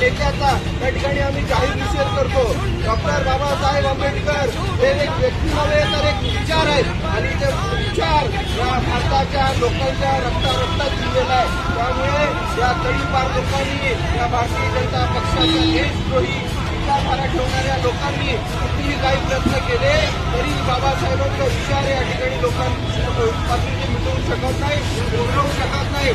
नेत्याचा त्या आम्ही जाहीर निषेध करतो. डॉक्टर बाबासाहेब आंबेडकर हे एक व्यक्ती तर एक विचार आहे. आणि ते विचार या भारताच्या लोकांच्या रक्ता रक्तात दिलेला त्यामुळे या तळीपार लोकांनी या भारतीय जनता पक्षाच्या देशद्रोही विचारधारा ठेवणाऱ्या लोकांनी कितीही काही प्रयत्न केले तरी बाबासाहेबांचा विचार या ठिकाणी लोकांपासून मिटवू शकत नाही बोलवू शकत नाही.